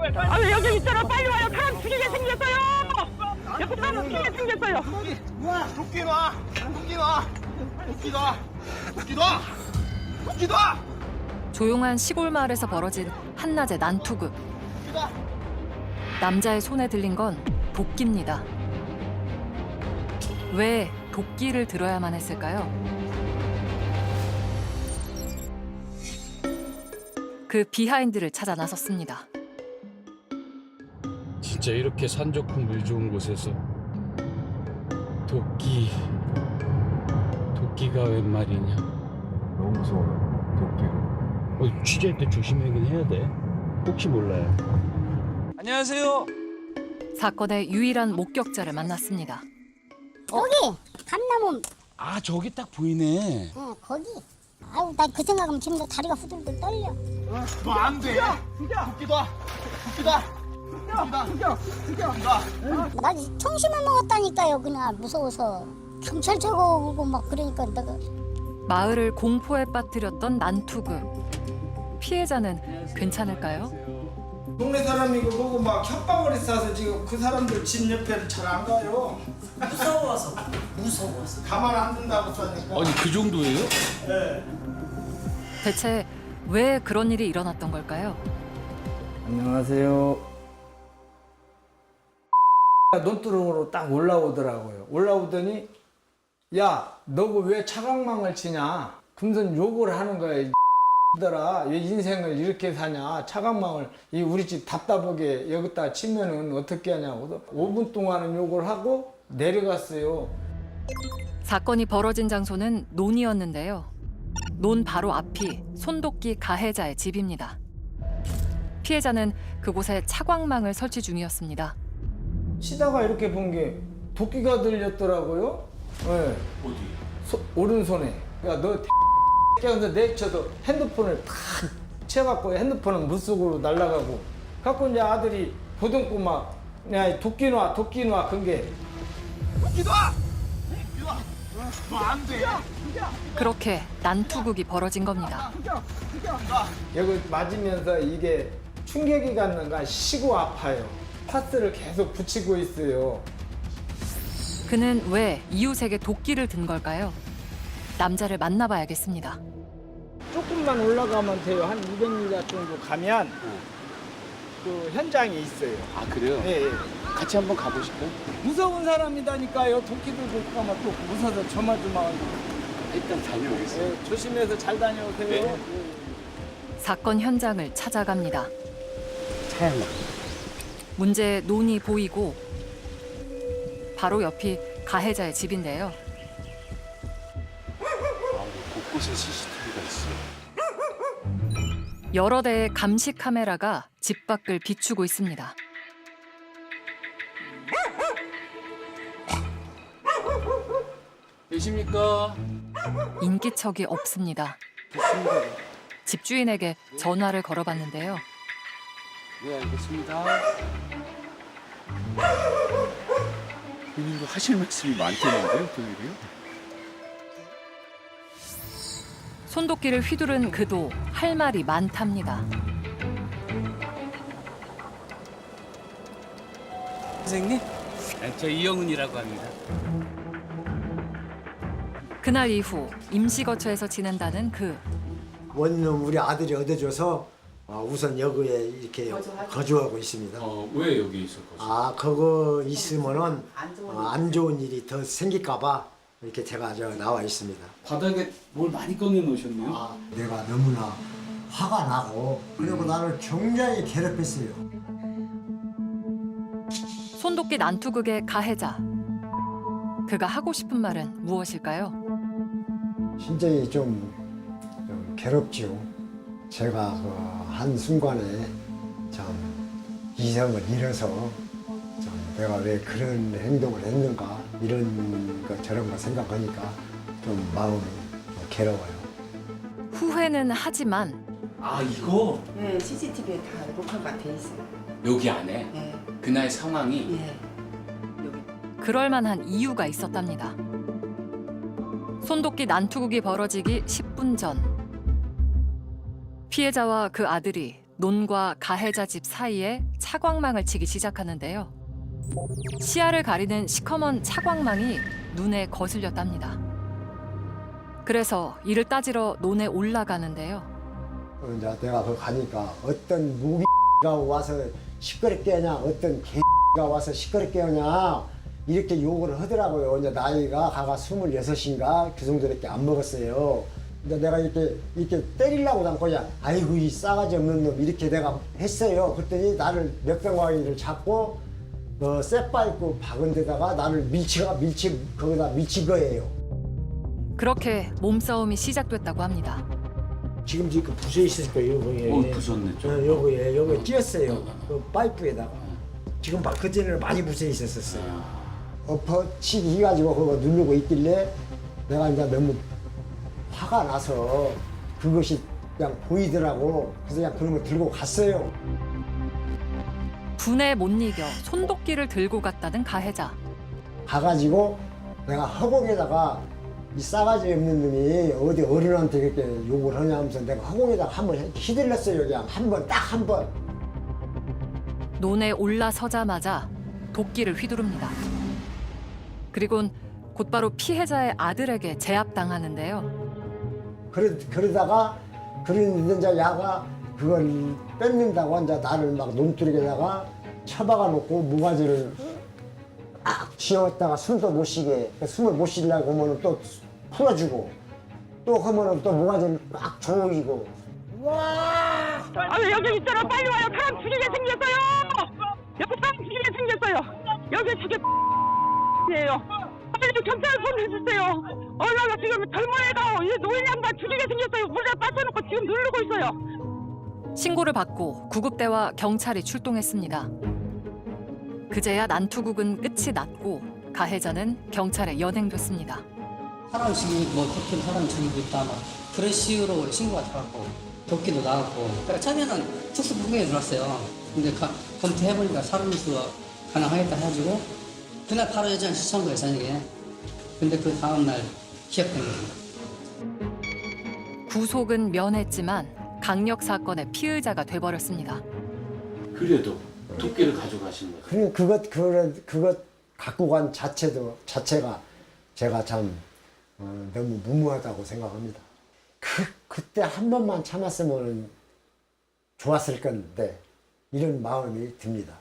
아유 여기 있잖아 빨리 와요 사람 죽이게 생겼어요 옆에 사람 죽이게 생겼어요 도끼 놔! 도끼 놔! 도끼 놔! 도끼 놔! 도끼 놔! 조용한 시골 마을에서 벌어진 한낮의 난투극. 도끼 놔! 남자의 손에 들린 건 도끼입니다. 왜 도끼를 들어야만 했을까요? 그 비하인드를 찾아 나섰습니다. 진짜 이렇게 산 좋고 물 좋은 곳에서 도끼 도끼가 웬 말이냐 너무 무서워요. 도끼를. 어, 취재할 때 조심하긴 해야 돼 혹시 몰라요 안녕하세요. 사건의 유일한 목격자를 만났습니다. 거기 감나무 아 저기 딱 보이네. 어 거기 아유 나그 생각하면 지금도 다리가 후들후들 떨려 너 안 돼! 도끼 놔! 도끼 놔! 나 청심을 먹었다니까요 그냥 무서워서 경찰차가 오고 막 그러니까 내가 마을을 공포에 빠뜨렸던 난투극. 피해자는 괜찮을까요? 동네 사람이고 뭐고 막 협박을 했어서 지금 그 사람들 집 옆에를 잘안 가요. 무서워서. 무서워서. 가만 안 둔다고 써니까. 아니 그 정도예요? 예. 대체 왜 그런 일이 일어났던 걸까요? 안녕하세요. 논두렁으로 딱 올라오더라고요. 올라오더니 야, 너고 왜 차광망을 치냐? 금선 욕을 하는 거야. 이 들아 왜 인생을 이렇게 사냐? 차광망을 이 우리 집 답답하게 여기다 치면은 어떻게 하냐고. 5분 동안은 욕을 하고 내려갔어요. 사건이 벌어진 장소는 논이었는데요. 논 바로 앞이 손도끼 가해자의 집입니다. 피해자는 그곳에 차광망을 설치 중이었습니다. 치다가 이렇게 본 게 도끼가 들렸더라고요. 네. 어디? 오른손에. 야, 너 깨어서 내쳐도 핸드폰을 탁 채갖고 핸드폰은 물속으로 날아가고. 갖고 이제 아들이 보듬고 막, 야, 도끼 놔, 도끼 놔, 그게. 도끼 놔! 도끼 놔! 너안 돼! 그렇게 난투극이 벌어진 겁니다. 여기 맞으면서 이게 충격이 갔는가 쉬고 아파요. 파스를 계속 붙이고 있어요. 그는 왜 이웃에게 도끼를 든 걸까요? 남자를 만나봐야겠습니다. 조금만 올라가면 돼요. 한 200m 정도 가면 그 현장이 있어요. 아 그래요? 예, 예. 같이 한번 가보실까요? 무서운 사람이다니까요. 도끼 들고 가면 또 무서워서 조마조마. 일단 다녀오겠습니다 예, 조심해서 잘 다녀오세요. 네. 예. 사건 현장을 찾아갑니다. 차양나 문제의 논이 보이고 바로 옆이 가해자의 집인데요. 아, 곳곳에 CCTV가 있어요 여러 대의 감시 카메라가 집 밖을 비추고 있습니다. 계십니까? 인기척이 없습니다. 집주인에게 전화를 걸어봤는데요. 네 알겠습니다 본인도 하실 말씀이 많다는데요 도일이요? 손도끼를 휘두른 그도 할 말이 많답니다. 선생님? 네, 저 이영훈이라고 합니다 그날 이후 임시 거처에서 지낸다는 그 원룸 우리 아들이 얻어줘서 어, 우선 여기에 이렇게 거주하고 있습니다. 어, 왜 여기 있었거든요? 아 그거 있으면은 어, 안 좋은 일이 더 생길까봐 이렇게 제가 저 나와 있습니다. 바닥에 뭘 많이 꺼내 놓으셨네요 아, 내가 너무나 화가 나고 그리고 나를 굉장히 괴롭혔어요. 손도끼 난투극의 가해자. 그가 하고 싶은 말은 무엇일까요? 굉장히 좀, 좀 괴롭지요. 제가 그 한 순간에 참 이성을 잃어서 참 내가 왜 그런 행동을 했는가 이런 것 저런 거 생각하니까 좀 마음이 좀 괴로워요. 후회는 하지만 아 이거 네, CCTV에 다 녹화가 돼 있어요. 여기 안에 네, 그날 상황이 예. 여기 그럴 만한 이유가 있었답니다. 손도끼 난투극이 벌어지기 10분 전 피해자와 그 아들이 논과 가해자 집 사이에 차광망을 치기 시작하는데요. 시야를 가리는 시커먼 차광망이 눈에 거슬렸답니다. 그래서 이를 따지러 논에 올라가는데요. 어, 이제 내가 그 가니까 어떤 무기가 와서 시끄럽게 하냐 어떤 개가 와서 시끄럽게 하냐 이렇게 욕을 하더라고요. 이제 나이가 가가 스물여섯인가 그 정도밖에 안 먹었어요. 근데 내가 이렇게 이렇게 때리려고 담고 그냥 아이고 이 싸가지 없는 놈 이렇게 내가 했어요. 그랬더니 나를 몇병왕이를 잡고 어, 쇠파이프 박은 데다가 나를 밀치가 밀치 거기다 밀친 거예요. 그렇게 몸싸움이 시작됐다고 합니다. 지금 지금 부서 있을 거예요, 요거에. 어, 부쉈네, 좀. 어, 요거에, 요거에 찧었어요. 그 파이프에다가. 지금 막 그전에는 많이 부서 있었었어요. 엎어치기 해가지고 그거 누르고 있길래 내가 이제 너무 화가 나서 그것이 그냥 보이더라고. 그래서 그냥 그런 거 들고 갔어요. 분에 못 이겨 손도끼를 들고 갔다는 가해자. 가가지고 내가 허공에다가 이 싸가지 없는 놈이 어디 어른한테 그렇게 욕을 하냐 하면서 내가 허공에다가 한번 휘둘렀어요. 그냥 한 번, 딱 한 번. 논에 올라서자마자 도끼를 휘두릅니다. 그리곤 곧바로 피해자의 아들에게 제압당하는데요. 그러, 그러다가 그런 이제 야가 그걸 뺏는다고 이제 나를 막 논두리에다가 처박아 놓고 무가지를 막 쥐었다가 숨도 못 쉬게 그 숨을 못 쉬려고 하면 또 풀어주고 또 하면은 또 무가지를 막 조이고. 아유 여기 있잖아 빨리 와요. 사람 죽이게 생겼어요. 여기 사람 죽이게 생겼어요. 여기 저게 이에요 빨리 좀 경찰 보내주세요. 얼마나 지금 젊은 애가 이 노인 양반 죽이게 생겼어요. 물에 빠져놓고 지금 누르고 있어요. 신고를 받고 구급대와 경찰이 출동했습니다. 그제야 난투극은 끝이 났고 가해자는 경찰에 연행됐습니다. 사람 죽이고 뭐 도끼로 사람 죽이고 있다 막 그런 식으로 신고가 들어갔고. 도끼도 나왔고. 그러니까 처음에는 특수 부경에 들어왔어요. 근데 가- 검토해보니까 사람 수가 가능하겠다 해가지고 그날 바로 여전 시청 거예요 저녁에 근데 그 다음날 기억된 거예요 구속은 면했지만 강력 사건의 피의자가 돼버렸습니다. 그래도 도끼를 가져가신 거죠. 그래 그것 그것 그것 갖고 간 자체도 자체가 제가 참 어, 너무 무모하다고 생각합니다. 그 그때 한 번만 참았으면 좋았을 건데 이런 마음이 듭니다.